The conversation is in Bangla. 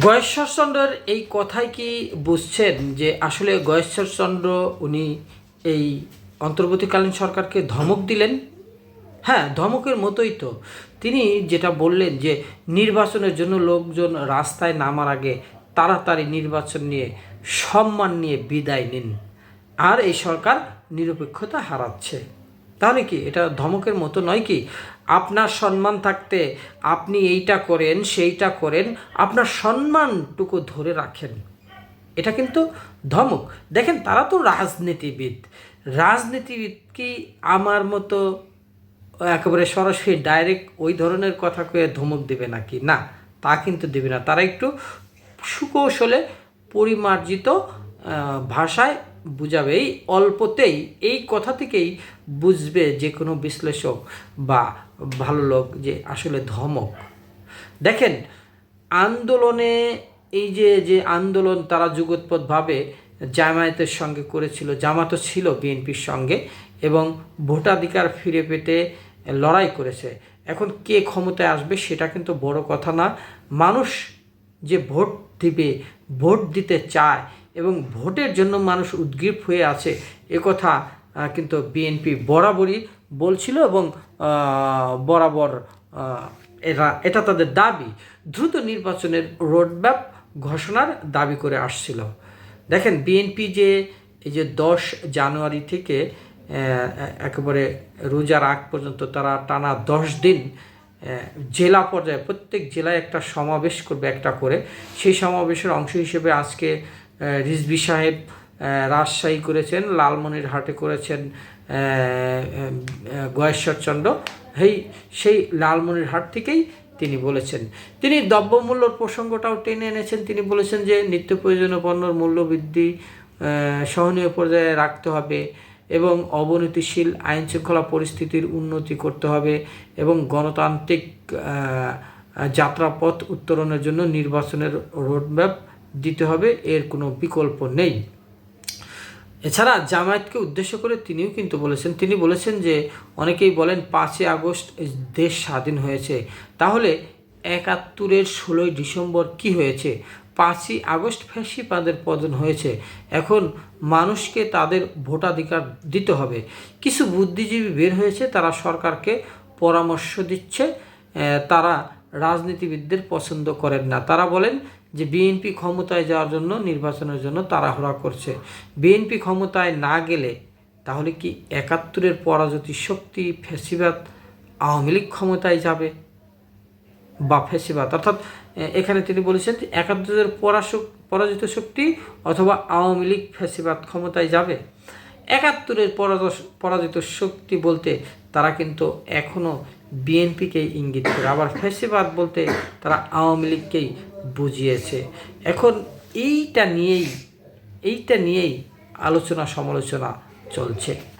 গয়েশ্বরচন্দ্রের এই কথাই কি বুঝছেন যে আসলে গয়েশ্বরচন্দ্র উনি এই অন্তর্বর্তীকালীন সরকারকে ধমক দিলেন? হ্যাঁ ধমকের মতোই তো। তিনি যেটা বললেন যে নির্বাচনের জন্য লোকজন রাস্তায় নামার আগে তাড়াতাড়ি নির্বাচন নিয়ে সম্মান নিয়ে বিদায় নিন। আর এই সরকার নিরপেক্ষতা হারাচ্ছে। তাহলে কি এটা ধমকের মতো নয় কি? আপনার সম্মান থাকতে আপনি এইটা করেন, সেইটা করেন, আপনার সম্মানটুকু ধরে রাখেন। এটা কিন্তু ধমক। দেখেন, তারা তো রাজনীতিবিদ। রাজনীতিবিদ কি আমার মতো একেবারে সরাসরি ডাইরেক্ট ওই ধরনের কথা কয়ে ধমক দেবে নাকি? না, তা কিন্তু দেবে না। তারা একটু সুকৌশলে পরিমার্জিত ভাষায় বুঝাবে এই অল্পতেই এই কথা থেকেই বুঝবে যে কোনো বিশ্লেষক বা ভালো লোক যে আসলে ধমক। দেখেন, আন্দোলনে এই যে যে আন্দোলন তারা যুগোৎপদভাবে জামায়াতের সঙ্গে করেছিল জামাতও ছিল বিএনপির সঙ্গে এবং ভোটাধিকার ফিরে পেতে লড়াই করেছে। এখন কে ক্ষমতায় আসবে সেটা কিন্তু বড় কথা না। মানুষ যে ভোট দিবে, ভোট দিতে চায় এবং ভোটের জন্য মানুষ উদ্গ্রীব হয়ে আছে। আহ, কিন্তু বিএনপি বরাবরই বলছিল এবং বরাবর এরা এটা তাদের দাবি। দ্রুত নির্বাচনের রোডম্যাপ ঘোষণার দাবি করে আসছিল। দেখেন বিএনপি যে এই যে দশ জানুয়ারি থেকে একেবারে রোজার আগ পর্যন্ত তারা টানা দশ দিন জেলা পর্যায়ে প্রত্যেক জেলায় একটা সমাবেশ করবে একটা করে। সেই সমাবেশের অংশ হিসেবে আজকে রিজভি সাহেব রাজশাহী করেছেন লালমনিরহাটে করেছেন গয়েশ্বরচন্দ্র সেই সেই লালমনিরহাট থেকেই তিনি বলেছেন। তিনি দ্রব্যমূল্যর প্রসঙ্গটাও টেনে এনেছেন। তিনি বলেছেন যে নিত্য প্রয়োজনীয় পণ্যর মূল্যবৃদ্ধি আহ, সহনীয় পর্যায়ে রাখতে হবে এবং অবনতিশীল আইন শৃঙ্খলা পরিস্থিতির উন্নতি করতে হবে এবং গণতান্ত্রিক যাত্রাপথ উত্তরণের জন্য নির্বাচনের রোডম্যাপ দিতে হবে, এর কোনো বিকল্প নেই। এছাড়া জামায়াতকে উদ্দেশ্য করে তিনিও কিন্তু বলেছেন, তিনি বলেছেন যে অনেকেই বলেন পাঁচই আগস্ট দেশ স্বাধীন হয়েছে। তাহলে একাত্তরের ষোলোই ডিসেম্বর কি হয়েছে? পাঁচই আগস্ট ফ্যাসিবাদের পতন হয়েছে। এখন মানুষকে তাদের ভোটাধিকার দিতে হবে। কিছু বুদ্ধিজীবী বের হয়েছে, তারা সরকারকে পরামর্শ দিচ্ছে তারা রাজনীতিবিদদের পছন্দ করেন না। তারা বলেন যে, বিএনপি ক্ষমতায় যাওয়ার জন্য, নির্বাচনের জন্য তাড়াহুড়া করছে। বিএনপি ক্ষমতায় না গেলে তাহলে কি একাত্তরের পরাজিত শক্তি ফেসিবাদ আওয়ামী লীগ ক্ষমতায় যাবে? বা ফেসিবাদ? অর্থাৎ এখানে তিনি বলেছেন যে, একাত্তরের পরাশক, পরাজিত শক্তি অথবা আওয়ামী লীগ ফেসিবাদ ক্ষমতায় যাবে। একাত্তরের পরাজ- পরাজিত শক্তি বলতে তারা কিন্তু এখনও বিএনপিকেই ইঙ্গিত করে। আবার ফেসিবাদ বলতে তারা আওয়ামী লীগকেই বুঝিয়েছে। এখন এইটা নিয়েই এইটা নিয়েই আলোচনা সমালোচনা চলছে।